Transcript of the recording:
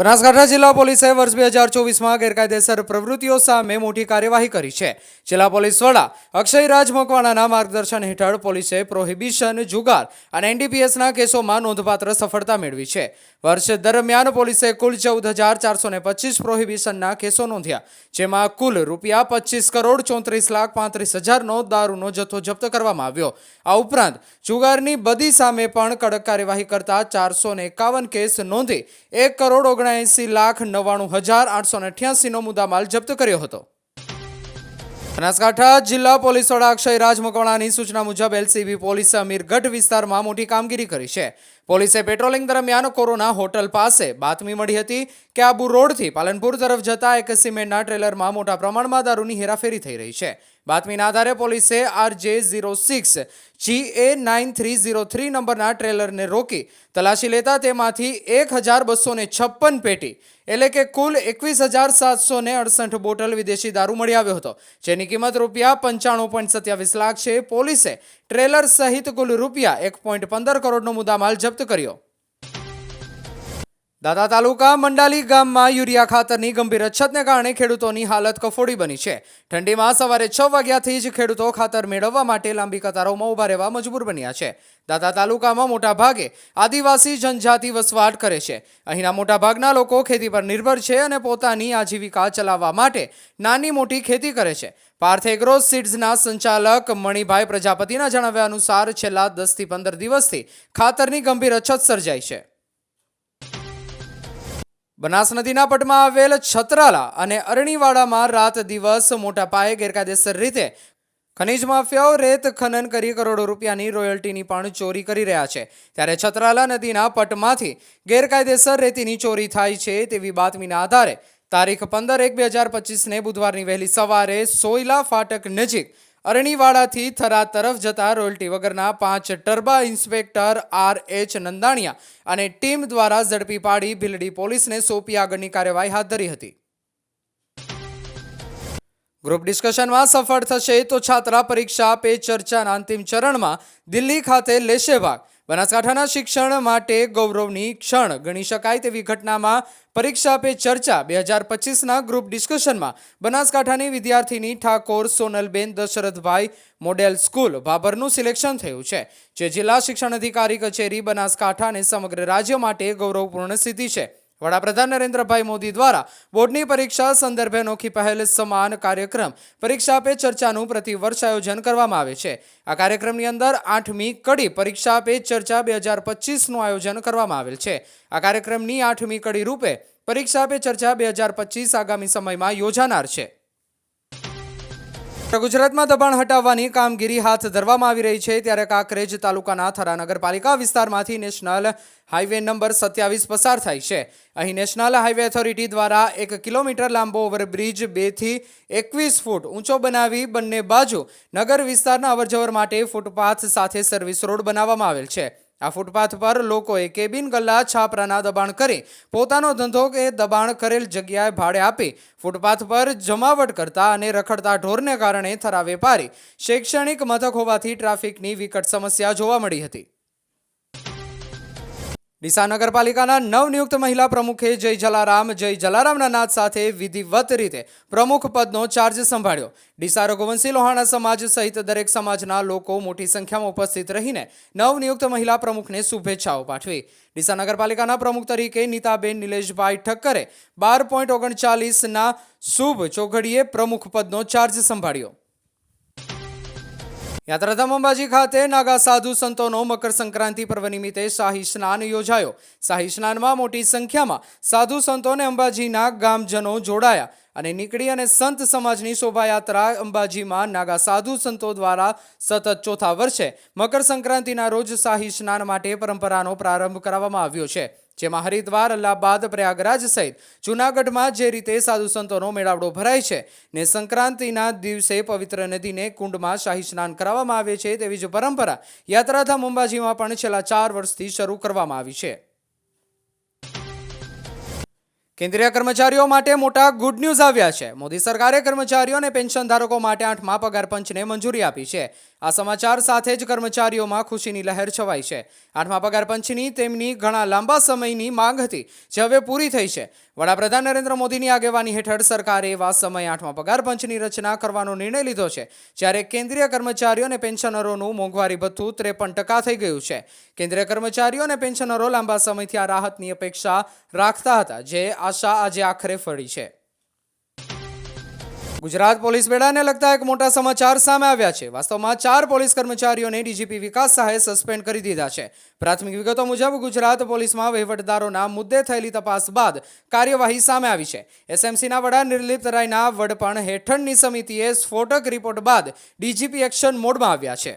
બનાસકાંઠા જિલ્લા પોલીસે વર્ષ બે હજાર ચોવીસમાં ગેરકાયદેસર પ્રવૃત્તિઓ સામે મોટી કાર્યવાહી કરી છે. જિલ્લા પોલીસ વડા અક્ષયરાજ મકવાણાના માર્ગદર્શન હેઠળ પોલીસે પ્રોહિબિશન, જુગાર અને એનડીપીએસના કેસોમાં નોંધપાત્ર સફળતા મેળવી છે. વર્ષ દરમિયાન પોલીસે કુલ ચૌદ હજાર ચારસો ને પચીસ પ્રોહિબિશનના કેસો નોંધ્યા, જેમાં કુલ રૂપિયા પચીસ કરોડ ચોત્રીસ લાખ પાંત્રીસ હજારનો દારૂનો જથ્થો જપ્ત કરવામાં આવ્યો. આ ઉપરાંત જુગારની બદી સામે પણ કડક કાર્યવાહી કરતા ચારસો એકાવન કેસ નોંધી એક કરોડ ઓગણએંસી લાખ નવ્વાણું હજાર આઠસો અઠ્યાસીનો મુદ્દામાલ જપ્ત કર્યો હતો. બનાસકાંઠા જિલ્લા પોલીસ વડા અક્ષય રાજ મકવાણાની સૂચના મુજબ એલસીબી પોલીસે અમીરગઢ વિસ્તારમાં મોટી કામગીરી કરી છે. પોલીસે પેટ્રોલિંગ દરમિયાન કોરોના હોટલ પાસે બાતમી મળી હતી કે આબુ રોડથી પાલનપુર તરફ જતા એક સિમેન્ટના ટ્રેલરમાં મોટા પ્રમાણમાં દારૂની હેરાફેરી થઈ રહી છે. બાતમીના આધારે પોલીસે RJ zero six G A nine three zero three નંબરના ટ્રેલરને રોકી તલાશી લેતા તેમાંથી એક હજાર બસો છપ્પન પેટી, એટલે કે કુલ એકવીસ હજાર સાતસો અડસઠ બોટલ વિદેશી દારૂ મળી આવ્યો હતો, જેની કિંમત રૂપિયા પંચાણું પોઈન્ટ સત્યાવીસ લાખ છે. પોલીસે ટ્રેલર સહિત કુલ રૂપિયા એક પોઈન્ટ પંદર કરોડનો મુદ્દામાલ જપ્ત કર્યો. દાદા તાલુકા મંડાલી ગામમાં યુરિયા ખાતરની ગંભીર અછતને કારણે ખેડૂતોની હાલત કફોડી બની છે. ઠંડીમાં સવારે છ વાગ્યાથી જ ખેડૂતો ખાતર મેળવવા માટે લાંબી કતારોમાં ઊભા રહેવા મજબૂર બન્યા છે. દાદા તાલુકામાં મોટાભાગે આદિવાસી જનજાતિ વસવાટ કરે છે. અહીંના મોટાભાગના લોકો ખેતી પર નિર્ભર છે અને પોતાની આજીવિકા ચલાવવા માટે નાની મોટી ખેતી કરે છે. પાર્થ એગ્રો સીડ્સના સંચાલક મણિભાઈ પ્રજાપતિના જણાવ્યા અનુસાર છેલ્લા દસથી પંદર દિવસથી ખાતરની ગંભીર અછત સર્જાઈ છે. બનાસ નદીના પટમાં આવેલ છત્રાલા અને અરણીવાડામાં રાત દિવસ મોટા પાયે ગેરકાયદેસર રીતે ખનીજ માફિયાઓ રેત ખનન કરી કરોડો રૂપિયાની રોયલ્ટીની પણ ચોરી કરી રહ્યા છે. ત્યારે છત્રાલા નદીના પટમાંથી ગેરકાયદેસર રેતીની ચોરી થાય છે તેવી બાતમીના આધારે તારીખ પંદર એક બે હજાર પચીસને બુધવારની વહેલી સવારે સોયલા ફાટક નજીક અરણીવાડાથી થરા તરફ જતા રોયલ્ટી વગરના પાંચ ટર્બા ઇન્સ્પેક્ટર આર એચ નંદાણીયા અને ટીમ દ્વારા ઝડપી પાડી ભીલડી પોલીસને સોંપી આગળની કાર્યવાહી હાથ ધરી હતી. ગ્રુપ ડિસ્કશનમાં સફળ થશે તો છાત્રા પરીક્ષા પે ચર્ચાના અંતિમ ચરણમાં દિલ્હી ખાતે લેશે ભાગ. બનાસકાંઠાના શિક્ષણ માટે ગૌરવની ક્ષણ ગણી શકાય તેવી ઘટનામાં પરીક્ષા પે ચર્ચા બે હજાર પચીસના ગ્રુપ ડિસ્કશનમાં બનાસકાંઠાની વિદ્યાર્થીની ઠાકોર સોનલબેન દશરથભાઈ મોડેલ સ્કૂલ ભાભરનું સિલેક્શન થયું છે, જે જિલ્લા શિક્ષણ અધિકારી કચેરી બનાસકાંઠા અને સમગ્ર રાજ્ય માટે ગૌરવપૂર્ણ સિદ્ધિ છે. વડાપ્રધાન નરેન્દ્રભાઈ મોદી દ્વારા બોર્ડની પરીક્ષા સંદર્ભે અનોખી પહેલ સમાન કાર્યક્રમ પરીક્ષા પે ચર્ચાનું પ્રતિવર્ષ આયોજન કરવામાં આવે છે. આ કાર્યક્રમની અંદર આઠમી કડી પરીક્ષા પે ચર્ચા બે હજાર પચીસનું આયોજન કરવામાં આવેલ છે. આ કાર્યક્રમની આઠમી કડી રૂપે પરીક્ષા પે ચર્ચા બે હજાર પચીસ આગામી સમયમાં યોજાનાર છે. ગુજરાતમાં દબાણ હટાવવાની કામગીરી હાથ ધરવામાં આવી રહી છે ત્યારે કાંકરેજ તાલુકાના થરા નગરપાલિકા વિસ્તારમાંથી નેશનલ હાઈવે નંબર સત્યાવીસ પસાર થાય છે. અહીં નેશનલ હાઈવે ઓથોરિટી દ્વારા એક કિલોમીટર લાંબો ઓવરબ્રિજ બેથી એકવીસ ફૂટ ઊંચો બનાવી બંને બાજુ નગર વિસ્તારના અવરજવર માટે ફૂટપાથ સાથે સર્વિસ રોડ બનાવવામાં આવેલ છે. આ ફૂટપાથ પર લોકોએ કેબિન ગલ્લા છાપરાના દબાણ કરી પોતાનો ધંધો કે દબાણ કરેલ જગ્યાએ ભાડે આપી ફૂટપાથ પર જમાવટ કરતા અને રખડતા ઢોરને કારણે થરા વેપારી શૈક્ષણિક મથક હોવાથી ટ્રાફિકની વિકટ સમસ્યા જોવા મળી હતી. ડીસા નગરપાલિકાના નવનિયુક્ત મહિલા પ્રમુખે જય જલારામ, જય જલારામના નાદ સાથે વિધિવત રીતે પ્રમુખ પદનો ચાર્જ સંભાળ્યો. ડીસા રઘુવંશી લોહાણા સમાજ સહિત દરેક સમાજના લોકો મોટી સંખ્યામાં ઉપસ્થિત રહીને નવનિયુક્ત મહિલા પ્રમુખને શુભેચ્છાઓ પાઠવી. ડીસા નગરપાલિકાના પ્રમુખ તરીકે નીતાબેન નિલેશભાઈ ઠક્કરે બાર પોઈન્ટ ઓગણચાલીસના શુભ ચોઘડીએ પ્રમુખ પદનો ચાર્જ સંભાળ્યો. યાત્રાધામ અંબાજી ખાતે નાગા સાધુ સંતોનો મકર સંક્રાંતિ પર્વ નિમિત્તે શાહી સ્નાન યોજાયો. શાહી સ્નાનમાં મોટી સંખ્યામાં સાધુ સંતોને અંબાજીના ગામજનો જોડાયા અને નીકળી અને સંત સમાજની શોભાયાત્રા અંબાજીમાં નાગા સાધુ સંતો દ્વારા સતત ચોથા વર્ષે મકર સંક્રાંતિના રોજ શાહી સ્નાન માટે પરંપરાનો પ્રારંભ કરાવવામાં આવ્યો છે. જેમાં હરિદ્વાર, અલ્હાબાદ, પ્રયાગરાજ સહિત જૂનાગઢમાં જે રીતે સાધુ સંતોનો મેળાવડો ભરાય છે ને સંક્રાંતિના દિવસે પવિત્ર નદીને કુંડમાં શાહી સ્નાન કરાવવામાં આવે છે તેવી જ પરંપરા યાત્રાધામ અંબાજીમાં પણ છેલ્લા ચાર વર્ષથી શરૂ કરવામાં આવી છે. કેન્દ્રીય કર્મચારીઓ માટે મોટા ગુડ ન્યૂઝ આવ્યા છે. મોદી સરકારે કર્મચારીઓ અને પેન્શન ધારકો માટે આઠમા પગાર પંચને મંજૂરી આપી છે. આ સમાચાર સાથે જ કર્મચારીઓમાં ખુશીની લહેર છવાઈ છે. આઠમા પગાર પંચની તેમની ઘણા લાંબા સમયની માંગ હતી, જે હવે પૂરી થઈ છે. વડાપ્રધાન નરેન્દ્ર મોદીની આગેવાની હેઠળ સરકારે એવા સમય આઠમા પગાર પંચની રચના કરવાનો નિર્ણય લીધો છે, જ્યારે કેન્દ્રીય કર્મચારીઓ અને પેન્શનરોનું મોંઘવારી ભથ્થું ત્રેપન ટકા થઈ ગયું છે. કેન્દ્રીય કર્મચારીઓ અને પેન્શનરો લાંબા સમયથી આ રાહતની અપેક્ષા રાખતા હતા, જે આશા આજે આખરે ફળી છે. ગુજરાત પોલીસ બેડાને લગતા એક મોટા સમાચાર સામે આવ્યા છે. વાસ્તવમાં ચાર પોલીસ કર્મચારીઓને ડીજીપી વિકાસ સહાયે સસ્પેન્ડ કરી દીધા છે. પ્રાથમિક વિગતો મુજબ ગુજરાત પોલીસમાં વહીવટદારોના મુદ્દે થયેલી તપાસ બાદ કાર્યવાહી સામે આવી છે. એસએમસીના વડા નિર્લિપ્ત રાયના વડપણ હેઠળની સમિતિએ સ્ફોટક રિપોર્ટ બાદ ડીજીપી એક્શન મોડમાં આવ્યા છે.